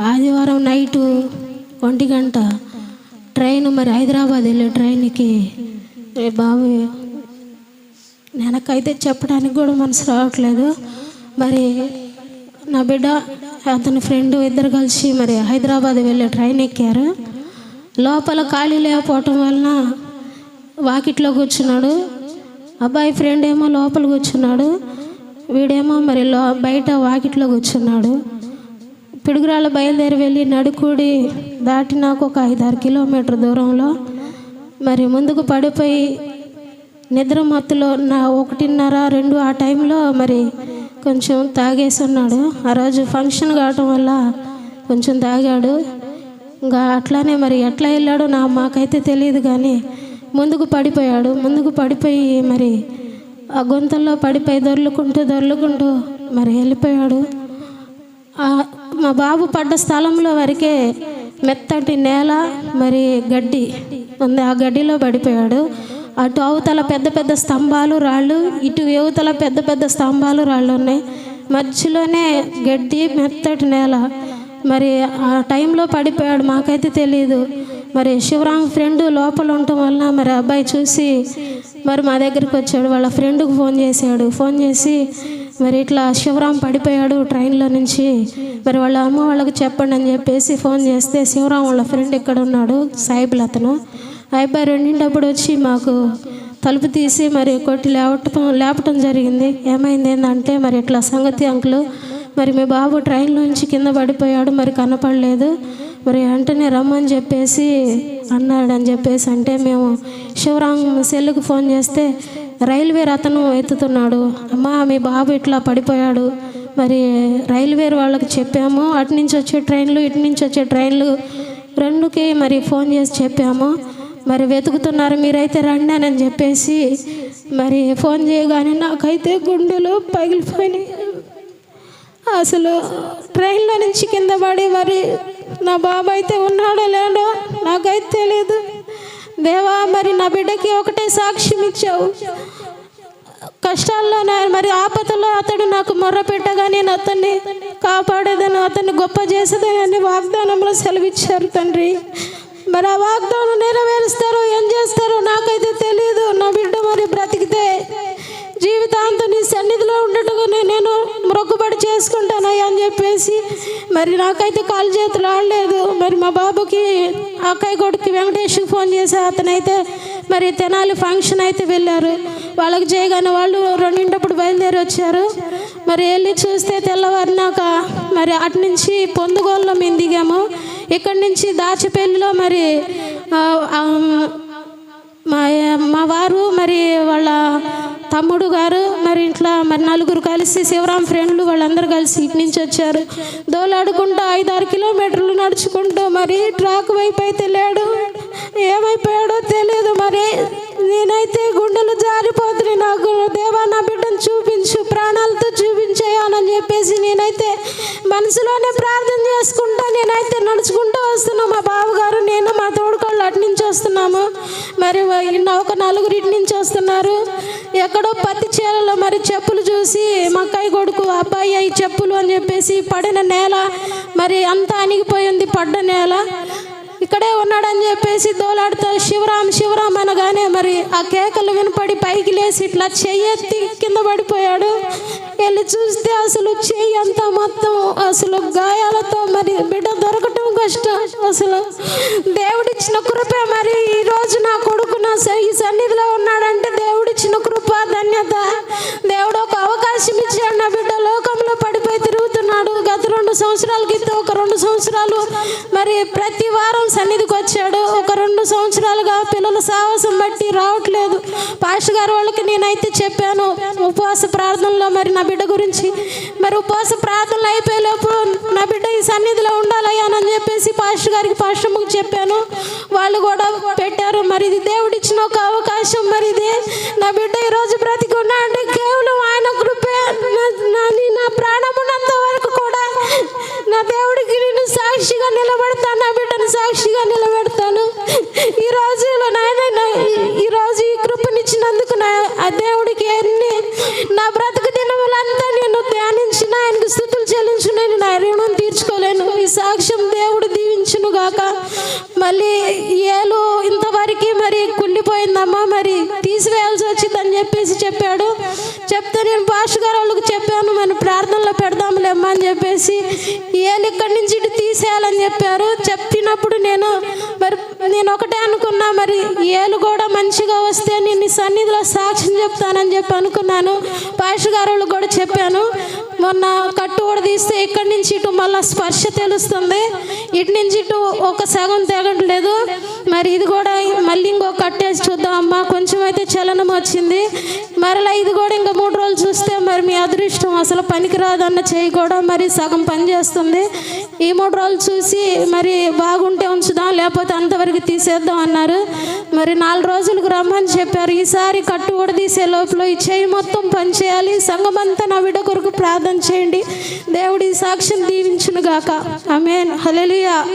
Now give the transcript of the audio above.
ఆదివారం నైటు ఒంటి గంట ట్రైన్ మరి హైదరాబాద్ వెళ్ళే ట్రైన్కి. ఏ బాబు వెనకైతే చెప్పడానికి కూడా మనసు రావట్లేదు. మరి నా బిడ్డ అతని ఫ్రెండ్ ఇద్దరు కలిసి మరి హైదరాబాద్ వెళ్ళే ట్రైన్ ఎక్కారు. లోపల ఖాళీ లేకపోవటం వలన వాకిట్లో కూర్చున్నాడు. అబ్బాయి ఫ్రెండ్ ఏమో లోపల కూర్చున్నాడు. వీడేమో మరి లో బయట వాకిట్లో కూర్చున్నాడు. పిడుగురాళ్ళ బయలుదేరి వెళ్ళి నడుకుడి దాటి నాకు ఒక ఐదారు కిలోమీటర్ దూరంలో మరి ముందుకు పడిపోయి నిద్ర మత్తులో నా ఒకటిన్నర రెండు ఆ టైంలో మరి కొంచెం తాగేసి ఉన్నాడు. ఆ రోజు ఫంక్షన్ కావటం వల్ల కొంచెం తాగాడు. ఇంకా అట్లానే మరి ఎట్లా వెళ్ళాడో నా మాకైతే తెలియదు కానీ ముందుకు పడిపోయాడు. ముందుకు పడిపోయి మరి ఆ గుంతల్లో పడిపోయి దొర్లుకుంటూ దొర్లుకుంటూ మరి వెళ్ళిపోయాడు. మా బాబు పడ్డ స్థలంలో వరకే మెత్తటి నేల మరి గడ్డి. ఉంది ఆ గడ్డిలో పడిపోయాడు. అటు అవతల పెద్ద పెద్ద స్తంభాలు రాళ్ళు ఇటు యువతల పెద్ద పెద్ద స్తంభాలు రాళ్ళు ఉన్నాయి. మధ్యలోనే గడ్డి మెత్తటి నేల. మరి ఆ టైంలో పడిపోయాడు. మాకైతే తెలియదు మరి శివరామ్ ఫ్రెండ్ లోపల ఉండటం వల్ల మరి అబ్బాయి చూసి మరి మా దగ్గరికి వచ్చాడు. వాళ్ళ ఫ్రెండ్కి ఫోన్ చేశాడు. ఫోన్ చేసి మరి ఇట్లా శివరామ్ పడిపోయాడు ట్రైన్లో నుంచి. మరి వాళ్ళ అమ్మ వాళ్ళకి చెప్పండి అని చెప్పేసి ఫోన్ చేస్తే శివరాం వాళ్ళ ఫ్రెండ్ ఇక్కడ ఉన్నాడు సాయిబుల్ అతను. ఆ అబ్బాయి రెండింటప్పుడు వచ్చి మాకు తలుపు తీసి మరి కొట్టి లేవటం లేపటం జరిగింది. ఏమైంది ఏంటంటే మరి ఇట్లా సంగతి అంకులు? మరి మీ బాబు ట్రైన్ నుంచి కింద పడిపోయాడు మరి కనపడలేదు. మరి వెంటనే రమ్మని చెప్పేసి అన్నాడు అని చెప్పేసి అంటే మేము శివరాం సెల్లుకు ఫోన్ చేస్తే రైల్వే రతను ఎత్తుతున్నాడు. అమ్మా మీ బాబు ఇట్లా పడిపోయాడు. మరి రైల్వే వాళ్ళకి చెప్పాము. అటు నుంచి వచ్చే ట్రైన్లు ఇటు నుంచి వచ్చే ట్రైన్లు రెండుకి మరి ఫోన్ చేసి చెప్పాము. మరి వెతుకుతున్నారు మీరైతే రండి అని చెప్పేసి మరి ఫోన్ చేయగానే నాకైతే గుండెలు పగిలిపోయినాయి. అసలు ట్రైన్లో నుంచి కింద పడి మరి నా బాబు అయితే ఉన్నాడో లేడో నాకైతే తెలియదు దేవా మరి నా బిడ్డకి ఒకటే సాక్ష్యం ఇచ్చావు. కష్టాల్లో నా- మరి ఆపదలో అతడు నాకు మొర్ర పెట్టగా నేను అతన్ని కాపాడేదని అతన్ని గొప్ప చేసేదని వాగ్దానంలో సెలవిచ్చారు తండ్రి. మరి ఆ వాగ్దానం నెరవేరుస్తారో ఏం చేస్తారో నాకైతే తెలియదు నా బిడ్డ మరి బ్రతికితే జీవితాంతం నీ సన్నిధిలో ఉండటంగానే నేను మొక్కుబడి చేసుకుంటానయ్యా అని చెప్పేసి మరి నాకైతే కాలు చేతులు ఆడలేదు. మరి మా బాబుకి అక్కయ్య కొడుకు వెంకటేష్కి ఫోన్ చేసి అతనైతే మరి తెనాలి ఫంక్షన్ అయితే వెళ్ళారు. వాళ్ళకి చేయగానే వాళ్ళు రెండింటప్పుడు బయలుదేరి వచ్చారు. మరి వెళ్ళి చూస్తే తెల్లవారినాక మరి అటు నుంచి పొందుగోల్లో మేము దిగాము. ఇక్కడి నుంచి దాచిపల్లిలో మరి మా మా వారు మరి వాళ్ళ తమ్ముడు గారు మరి ఇంట్లో మరి నలుగురు కలిసి శివరాం ఫ్రెండ్లు వాళ్ళందరూ కలిసి ఇటు నుంచి వచ్చారు. దోలాడుకుంటూ ఐదారు కిలోమీటర్లు నడుచుకుంటూ మరి ట్రాక్ వైపు అయితే లేడు. ఏమైపోయాడో తెలియదు మరి. నేనైతే గుండెలు జారిపోతుంది నాకు దేవా నా బిడ్డను చూపించు ప్రాణాలతో చూపించేయాలని చెప్పేసి నేనైతే మనసులోనే ప్రార్థన చేసుకుంటా నేనైతే నడుచుకుంటూ వస్తున్నా. మా బావగారు నేను మా తోడుకోళ్ళు అటు నుంచి వస్తున్నాము. మరి ఒక నలుగురు ఇటు నుంచి వస్తున్నారు. ఎక్కడో పత్తి చీరలో మరి చెప్పులు చూసి మా అక్కయ్య కొడుకు అబ్బాయి అయి చెప్పులు అని చెప్పేసి పడిన నేల మరి అంతా అణిగిపోయింది పడ్డ నేల. ఇక్కడే ఉన్నాడని చెప్పేసి దోలాడుతూ శివరాం శివరాం అనగానే మరి ఆ కేకలు వినపడి పైకి లేచి ఇట్లా చెయ్యెత్తి కింద పడిపోయాడు. వెళ్ళి చూస్తే అసలు చెయ్యి అంతా మొత్తం అసలు గాయాలతో మరి బిడ్డ దొరకటం కష్టం అసలు. దేవుడిచ్చిన కృపే మరి ఈ రోజు నా కొడుకు నా స- ఈ సన్నిధిలో ఉన్నాడంటే దేవుడిచ్చిన కృప ధన్యత. దేవుడు ఒక అవకాశం ఇచ్చాడు నా బిడ్డ లోకంలో పడిపోయి తిరుగుతున్నాడు. గత రెండు సంవత్సరాల క్రితం ఒక రెండు సంవత్సరాలు మరి ప్రతి పిల్లల సాహసం బట్టి రావట్లేదు. పాష గారు వాళ్ళకి నేనైతే చెప్పాను ఉపవాస ప్రార్థనలో మరి నా బిడ్డ గురించి. మరి ఉపవాస ప్రార్థనలు అయిపోయేలోపు నా బిడ్డ ఈ సన్నిధిలో ఉండాలయ్యా అని చెప్పేసి పాష గారికి పాస్టర్కి చెప్పాను. వాళ్ళు కూడా పెట్టారు మరి ఇది దేవుడిచ్చిన ఒక అవకాశం మరి ఇది నా బిడ్డ ఈరోజు బ్రతికున్నా అంటే కేవలం ఆయన కృపే నా- నా నా ప్రాణం ఉన్నంత వరకు కూడా నా దేవుడికి నేను సాక్షిగా నిలబడతాను నా బిడ్డను సాక్షిగా నిలబడతాను. ఈ రోజులో నాయన ఈ రోజు ఈ కృపనిచ్చినందుకు నా ఆ దేవుడికి అన్ని నా బ్రతుకు దినములంతా నేను ధ్యానించిన ఆయనకు స్థుతులు చెల్లించు నేను నా రుణం తీర్చుకోలేను. ఈ సాక్ష్యం దేవుడు దీవించును గాక. మళ్ళీ ఏలు ఇంతవరకు మరి కుళ్ళిపోయిందమ్మా. మరి తీసివేయాల్సి వచ్చిందని చెప్పేసి చెప్పాడు. చెప్తే నేను పాష గారు వాళ్ళకి చెప్పాను మరి ప్రార్థనలో పెడదాములేమ్మా అని చెప్పేసి. ఏలు ఇక్కడి నుంచి ఇటు తీసేయాలని చెప్పారు. చెప్పినప్పుడు నేను మరి నేను ఒకటే అనుకున్నా మరి ఏలు కూడా మంచిగా వస్తే నేను నీ సన్నిధిలో సాక్ష్యం చెప్తానని చెప్పి అనుకున్నాను. పాష గారు వాళ్ళకి కూడా చెప్పాను మొన్న కట్టు కూడా తీస్తే ఇక్కడి నుంచి ఇటు మళ్ళీ స్పర్శ తెలుస్తుంది. ఇటు నుంచి ఇటు ఒక సగం తెగట్లేదు. మరి ఇది కూడా మళ్ళీ ఇంకో కట్టేసి చూద్దాం. అమ్మా కొంచెం అయితే చలనం వచ్చింది. మరలా ఇది కూడా ఇంకా మూడు రోజులు చూస్తే మరి మీ అదృష్టం అసలు పనికిరాదన్న చేయి కూడా మరి సగం పని చేస్తుంది. ఈ మూడు రోజులు చూసి మరి బాగుంటే ఉంచుదాం లేకపోతే అంతవరకు తీసేద్దాం అన్నారు. మరి నాలుగు రోజులకు రమ్మని చెప్పారు. ఈసారి కట్టు కూడా తీసే లోపల ఈ చేయి మొత్తం పని చేయాలి. నా విడ కొరకు ప్రార్థన చేయండి. దేవుడి సాక్ష్యం దీవించునుగాక. ఆమెన్. హల్లెలూయా.